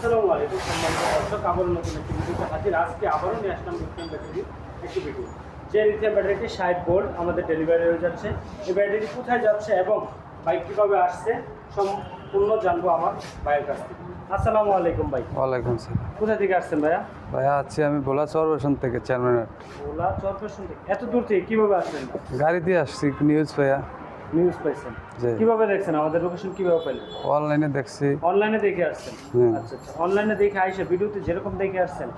আসসালামু আলাইকুম সম্মানিত দর্শক আবারও নতুন একটি ভিডিওতে হাজির। আজকে আবারও নিয়ে আসলাম লিথিয়াম ব্যাটারি একটি ভিডিও যে লিথিয়াম ব্যাটারিটি ষাট ভোল্ট আমাদের ডেলিভারি হয়ে যাচ্ছে। এই ব্যাটারি কোথায় যাচ্ছে এবং বাইক কীভাবে আসছে সম্পূর্ণ জানব আমার ভাইয়ের কাছ থেকে। আসসালামু আলাইকুম ভাই। ওয়ালাইকুম সালাম। কোথা থেকে আসছেন ভাইয়া? ভাইয়া আছি আমি ভোলা চরবেশন থেকে চেয়ারম্যানের। ওলা চরপেশন থেকে। এত দূর থেকে কীভাবে আসলেন গাড়ি দিয়ে আসছি নিউজ ভাইয়া। নিউজ পাইছেন। কীভাবে দেখছেন? আমাদের লোকেশন কীভাবে পেলেন অনলাইনে দেখছি। অনলাইনে দেখে আসছেন? আচ্ছা আচ্ছা। অনলাইনে দেখে আইসে ভিডিওতে যেরকম দেখে আসছেন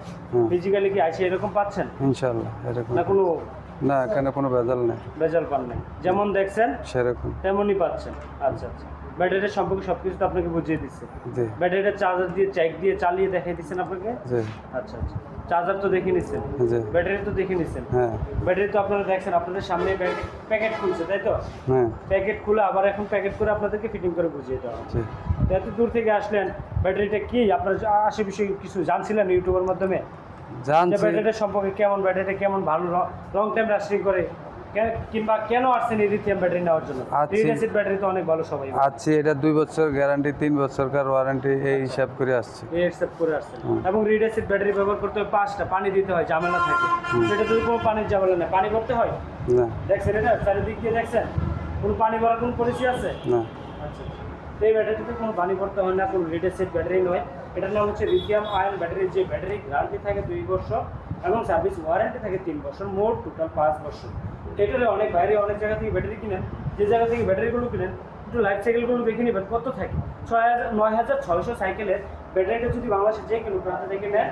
ফিজিক্যালি কি আইসে এরকম পাচ্ছেন? ইনশাল্লাহ এরকম। না কোনো না এখানে কোনো ভেজাল নেই। ভেজাল পান নাই। যেমন দেখছেন সেরকম। তেমনই পাচ্ছেন। আচ্ছা আচ্ছা। ব্যাটারির সম্পর্কে সব কিছু তো আপনাকে বুঝিয়ে দিচ্ছে। জি। ব্যাটারিটা চার্জার দিয়ে চেক দিয়ে চালিয়ে দেখাই দিচ্ছেন আপনাকে? জি। আচ্ছা আচ্ছা। চার্জার তো দেখে নিচ্ছেন? জি। ব্যাটারি তো দেখে নিচ্ছেন? হ্যাঁ। ব্যাটারি তো আপনারা দেখছেন আপনাদের সামনে প্যাকেট খুলছে তাই তো? হ্যাঁ। প্যাকেট খুলে আবার এখন প্যাকেট করে আপনাদেরকে ফিটিং করে বুঝিয়ে দেওয়া তো এত দূর থেকে আসলেন ব্যাটারিটা কি? আপনার আশে বিষয়ে কিছু জানছিলেন ইউটিউবের মাধ্যমে? ব্যাটারিটা সম্পর্কে কেমন ব্যাটারিটা কেমন ভালো লং টাইম লাস্টিং করে? কিংবা কেন আসছেন এই লিথিয়াম ব্যাটারি নেওয়ার জন্য? অ্যাসিড ব্যাটারি তো অনেক ভালো সবাই আছি এটা দুই বছর গ্যারান্টি তিন বছরকার ওয়ারেন্টি এই হিসাব করে আসছি। এই অ্যাকসেপ্ট করে আসছেন হুম। এবং রিড অ্যাসিড ব্যাটারি ব্যবহার করতে হয় পাঁচটা পানি দিতে হয় ঝামেলা থাকে। সেটা যদি কোনো পানির ঝামেলা নেই পানি করতে হয়? না। দেখছেন এটা? চারিদিক দিয়ে দেখছেন? কোনো পানি ভরার কোনো পলিসি আছে? না। আচ্ছা এই ব্যাটারিতে কোনো পানি করতে হয় না কোনো লিড অ্যাসিড ব্যাটারি নয়। এটার নাম হচ্ছে লিথিয়াম আয়ন ব্যাটারি যে ব্যাটারি গ্যারান্টি থাকে দুই বছর এবং সার্ভিস ওয়ারেন্টি থাকে তিন বছর মোট টোটাল পাঁচ বছর। এটারে অনেক বাইরে অনেক জায়গা থেকে ব্যাটারি কিনেন, যে জায়গা থেকে ব্যাটারিগুলো কিনেন, একটু লাইফ সাইকেলগুলো দেখে নেবেন, কত থাকে? ছয় হাজার, নয় হাজার ছয়শো সাইকেলের ব্যাটারিটা যদি বাংলাদেশে যে কোনো প্রান্ত থেকে নেন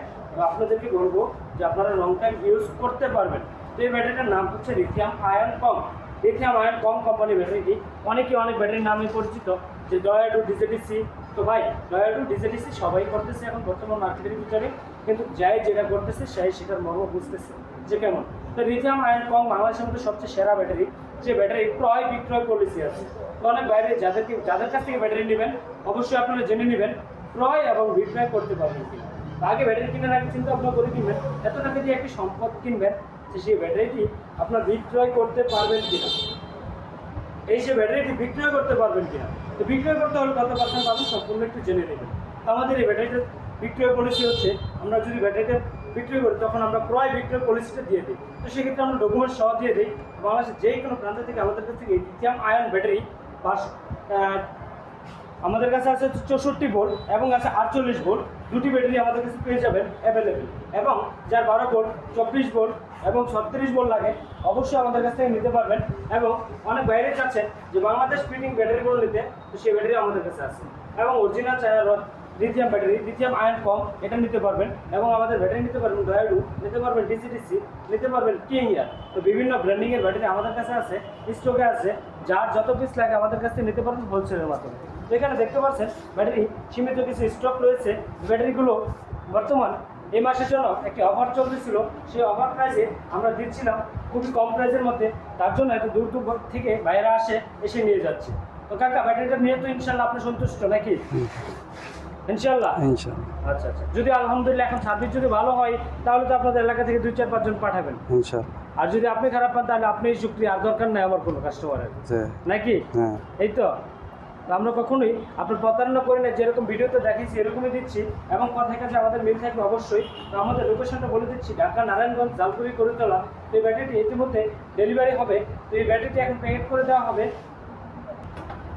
আপনাদেরকে বলব যে আপনারা লং টাইম ইউজ করতে পারবেন। তো এই ব্যাটারিটার নাম হচ্ছে লিথিয়াম আয়ন কম লিথিয়াম আয়ন কম কোম্পানি ব্যাটারিটি অনেকে অনেক ব্যাটারির নামে পরিচিত, যে ডয়াডু ডিজেডিসি। তো ভাই ডয়াডু ডিজেডিসি সবাই করতেছে এখন বর্তমান মার্কেটের ভিতরে, কিন্তু যাই যেটা করতেছে, সেই সেটার মর্ম বুঝতেছে যে কেমন। তো লিথিয়াম আয়ন কম বাংলাদেশের মধ্যে সবচেয়ে সেরা ব্যাটারি যে ব্যাটারি ক্রয় বিক্রয় পলিসি আছে। তো অনেক বাইরে যাদেরকে যাদের কাছ থেকে ব্যাটারি নেবেন, অবশ্যই আপনারা জেনে নেবেন ক্রয় এবং বিক্রয় করতে পারবেন আগে ব্যাটারি কেনার আগে চিন্তা ভাবনা করে কিনবেন, এত টাকা দিয়ে একটি সম্পদ কিনবেন যে সেই ব্যাটারিটি আপনার বিক্রয় করতে পারবেন কিনা। এই যে ব্যাটারিটি বিক্রয় করতে পারবেন কিনা। তো বিক্রয় করতে হলে কত পার্সেন্ট পাবেন, সম্পূর্ণ একটু জেনে নেবেন। তো আমাদের এই ব্যাটারিটার বিক্রয় পলিসি হচ্ছে, আমরা যদি ব্যাটারিটা বিক্রয় করি, তখন আমরা ক্রয় বিক্রয় পলিসিটা দিয়ে দিই। তো সেক্ষেত্রে আমরা ডকুমেন্ট সহ দিয়ে দিই। বাংলাদেশের যে কোনো প্রান্ত থেকে আমাদের কাছ থেকে লিথিয়াম আয়ন ব্যাটারি পাঁচ আমাদের কাছে আছে চৌষট্টি ভোল্ট এবং আছে আটচল্লিশ ভোল্ট দুটি ব্যাটারি আমাদের কাছে পেয়ে যাবেন অ্যাভেলেবেল এবং যার বারো ভোল্ট চব্বিশ ভোল্ট এবং ছত্রিশ ভোল্ট লাগে, অবশ্যই আমাদের কাছ থেকে নিতে পারবেন। এবং অনেক বাইরে চাচ্ছেন যে বাংলাদেশ ফিটিং ব্যাটারিগুলো নিতে, তো সেই ব্যাটারি আমাদের কাছে আছে। এবং original China rod lithium battery lithium ion কম এটা নিতে পারবেন। এবং আমাদের ব্যাটারি নিতে পারবেন ডয়াডু নিতে পারবেন ডিসিডিসি নিতে পারবেন কিং ইয়ার তো বিভিন্ন ব্র্যান্ডিংয়ের ব্যাটারি আমাদের কাছে আছে স্টকে আছে। যার যত পিস লাগে আমাদের কাছ থেকে নিতে পারবেন হোলসেলের মাধ্যমে। তো এখানে দেখতে পাচ্ছেন ব্যাটারি সীমিত কিছু স্টক রয়েছে। ব্যাটারিগুলো বর্তমান এই মাসের জন্য একটি অফার চলতেছিল। সেই অফার প্রাইসে আমরা দিচ্ছিলাম খুবই কম প্রাইসের মধ্যে। তার জন্য এত দূর দূর থেকে বাইরে আসে, এসে নিয়ে যাচ্ছে। তো কাকা ব্যাটারিটা নিয়ে তো ইনশাল্লাহ আপনি সন্তুষ্ট নাকি? ইনশাল্লাহ? ইনশাল্লাহ। আচ্ছা আচ্ছা। যদি আলহামদুলিল্লাহ এখন সার্ভিস যদি ভালো হয় তাহলে তো আপনাদের এলাকা থেকে দুই চার পাঁচজন পাঠাবেন। ইনশাল্লাহ। আর যদি আপনি খারাপ পান তাহলে আপনি শুক্রিয়া আর দরকার নাই আমার কোনো কাস্টমারের নাকি? হ্যাঁ। এই তো। আমরা কখনোই আপনার প্রতারণা করি না যেরকম ভিডিওতে দেখিয়েছি এরকমই দিচ্ছি। এবং কথার কাছে আমাদের মিল থাকবে অবশ্যই। তো আমাদের লোকেশনটা বলে দিচ্ছি ঢাকা নারায়ণগঞ্জ জালপুরি করিতলা। তো এই ব্যাটারিটি ইতিমধ্যে ডেলিভারি হবে। তো এই ব্যাটারিটি এখন প্যাকেট করে দেওয়া হবে।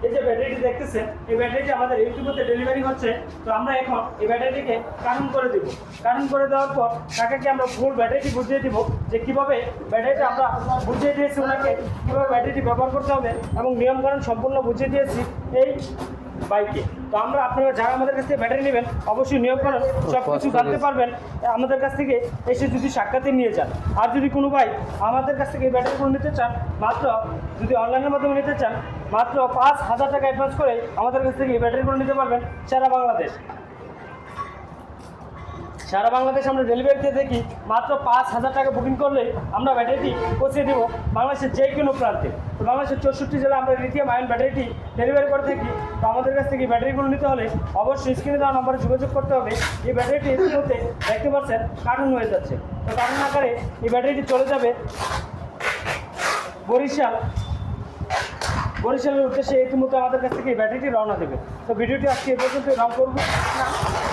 এই যে ব্যাটারিটি দেখতেছেন, এই ব্যাটারিটি আমাদের ইউটিউবতে ডেলিভারি হচ্ছে। তো আমরা এখন এই ব্যাটারিটিকে কারণ করে দিব। কারণ করে দেওয়ার পর কাকাকে আমরা ফুল ব্যাটারিটি বুঝিয়ে দিব? যে কীভাবে ব্যাটারিটা আমরা বুঝিয়ে দিয়েছি ওনাকে, কীভাবে ব্যাটারিটি ব্যবহার করতে হবে এবং নিয়মকানুন সম্পূর্ণ বুঝিয়ে দিয়েছি। এই বাইকে। তো আমরা আপনারা যারা আমাদের কাছ থেকে ব্যাটারি নেবেন অবশ্যই নিয়োগ করেন সব কিছু জানতে পারবেন। আমাদের কাছ থেকে এসে যদি সাক্ষাতে নিয়ে যান আর যদি কোনো ভাই আমাদের কাছ থেকে এই ব্যাটারিগুলো নিতে চান মাত্র যদি অনলাইনের মাধ্যমে নিতে চান মাত্র পাঁচ হাজার টাকা অ্যাডভান্স করে আমাদের কাছ থেকে এই ব্যাটারিগুলো নিতে পারবেন সারা বাংলাদেশ। সারা বাংলাদেশ আমরা ডেলিভারিতে দেখি, মাত্র পাঁচ হাজার টাকা বুকিং করলে আমরা ব্যাটারিটি পৌঁছে দেব বাংলাদেশের যে কোনো প্রান্তে। তো বাংলাদেশের চৌষট্টি জেলা আমরা লিথিয়াম আয়ন ব্যাটারিটি ডেলিভারি করে থাকি। তো আমাদের কাছ থেকে ব্যাটারিগুলো নিতে হলে অবশ্যই স্ক্রিনে দেওয়া নম্বরে যোগাযোগ করতে হবে। এই ব্যাটারিটি এর মধ্যে দেখতে পাচ্ছেন কার্টুন হয়ে যাচ্ছে। তো কার্টুন আকারে এই ব্যাটারিটি চলে যাবে বরিশাল। বরিশালের উদ্দেশ্যে এই মুহূর্তে আমাদের কাছ থেকে এই ব্যাটারিটি রওনা দেবে। তো ভিডিওটি আজকে এ পর্যন্ত রং করব।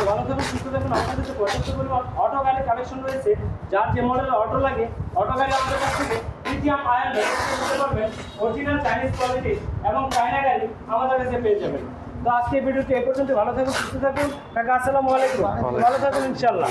ভালো থাকবেন থাকুন, সুস্থ থাকুন আমাদের কাছে পর্যাপ্ত পরিমাণ অটো গাড়ি কালেকশন রয়েছে। যার যে মডেলের অটো লাগে অটো গাড়ি আমাদের কাছ থেকে লিথিয়াম আয়ন নিতে পারবেন। অরিজিনাল চাইনিজ কোয়ালিটি এবং চায়না গাড়ি আমাদের কাছে পেয়ে যাবেন। তো আজকে ভিডিওটি এ পর্যন্ত, ভালো থাকুন, সুস্থ থাকুন। কাকা, আসসালামু আলাইকুম। ভালো থাকুন ইনশাল্লাহ।